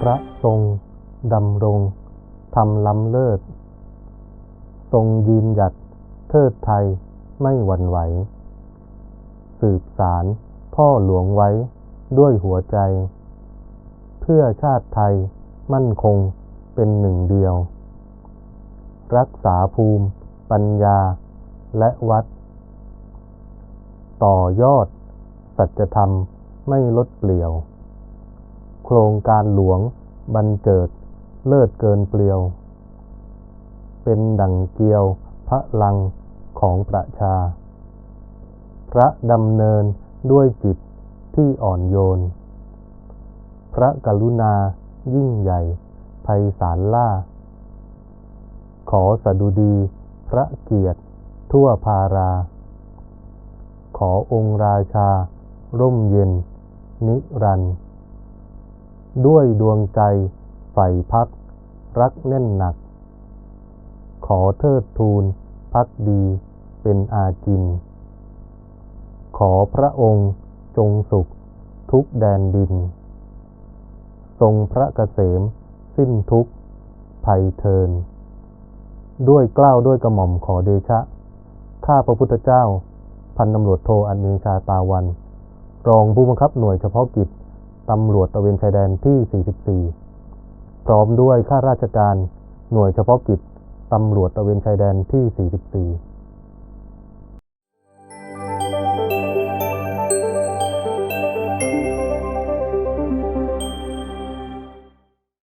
พระทรงดำรงทำล้ำเลิศ ทรงยืนหยัดเทิดไทยไม่หวั่นไหว สืบสารพ่อหลวงไว้ด้วยหัวใจ เพื่อชาติไทยมั่นคงเป็นหนึ่งเดียว รักษาภูมิ ปัญญาและวัด ต่อยอด สัจธรรมไม่ลดเปลี่ยว ครงการหลวง บันเจิด เลิศเกินเปลี่ยว เป็นดังเกลียวพระลังของประชา พระดำเนินด้วยจิตที่อ่อนโยน พระกรุณายิ่งใหญ่ไพศาลล่า ขอสดุดีพระเกียรติทั่วภารา ขอองค์ราชา ร่มเย็น นิรันดร์ ด้วยดวงใจใฝ่พัก รักแน่นหนัก ขอเทิดทูนพักดีเป็นอาจิน ขอพระองค์จงสุขทุกแดนดิน ทรงพระเกษมสิ้นทุกภัยเทิน ด้วยเกล้าวด้วยกระหม่อมขอเดชะ ข้าพระพุทธเจ้า พันตำรวจโทอันเนชาตาวัน รองผู้บังคับหน่วยเฉพาะกิจ ตำรวจตะเวนชายแดนที่ 44 พร้อมด้วยข้าราชการหน่วยเฉพาะกิจตำรวจตะเวนชายแดนที่ 44